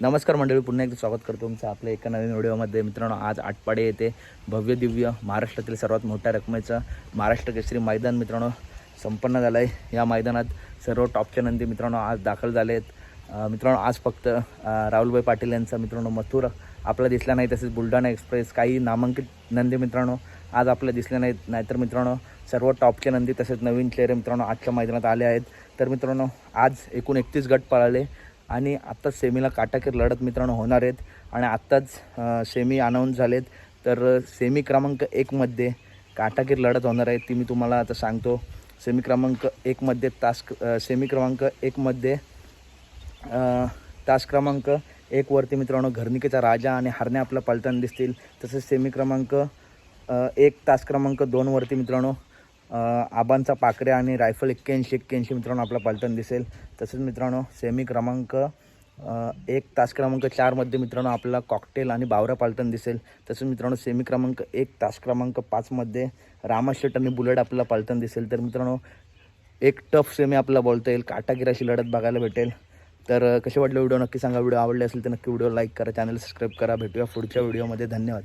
नमस्कार मंडळी पुन्हा एकदा स्वागत करतो तुमचं आपल्या एका नवीन व्हिडिओमध्ये. मित्रांनो आज आटपाडे येथे भव्य दिव्य महाराष्ट्रातील सर्वात मोठ्या रकमेचं महाराष्ट्र केसरी मैदान मित्रांनो संपन्न झालं आहे या मैदानात सर्व टॉपच्या नंदी मित्रांनो आज दाखल झाले आहेत. मित्रांनो आज फक्त राहुलभाई पाटील यांचा मित्रांनो मथुर आपला दिसला नाही तसेच बुलढाणा एक्सप्रेस काही नामांकित नंदी मित्रांनो आज आपल्या दिसले नाहीत. नाहीतर मित्रांनो सर्व टॉपच्या नंदी तसेच नवीन चेहरे मित्रांनो आजच्या मैदानात आले आहेत. तर मित्रांनो आज एकूण एकतीस गट पळाले. आणि आत्ताच सेमीला काटाकीर लढत मित्रांनो होणार आहेत. आणि आत्ताच सेमी अनाऊन्स झालेत. तर सेमी क्रमांक एकमध्ये काटाकीर लढत होणार आहे ती मी तुम्हाला आता सांगतो. सेमी क्रमांक एकमध्ये तास सेमी क्रमांक एकमध्ये तास क्रमांक एकवरती मित्रांनो घरनिकेचा राजा आणि हरण्या आपला पलताना दिसतील. तसेच सेमी क्रमांक एक तास क्रमांक दोनवरती मित्रांनो आबांचा पाकऱ्या आणि रायफल एक्क्याऐंशी एक्क्याऐंशी मित्रांनो आपला पलटण दिसेल. तसेच मित्रांनो सेमी क्रमांक एक तास क्रमांक चारमध्ये मित्रांनो आपल्याला कॉकटेल आणि बावरा पालटण दिसेल. तसेच मित्रांनो सेमी क्रमांक एक तास क्रमांक पाचमध्ये रामाशेट आणि बुलेट आपल्याला पालटण दिसेल. तर मित्रांनो एक टफ सेमी आपल्याला बोलता येईल. काटागिराशी लढत बघायला भेटेल. तर कसे वाटले व्हिडिओ? नक्की सांगा. व्हिडिओ आवडले असेल तर नक्की व्हिडिओ लाईक करा. चॅनल सबस्क्राईब करा. भेटूया पुढच्या व्हिडिओमध्ये धन्यवाद.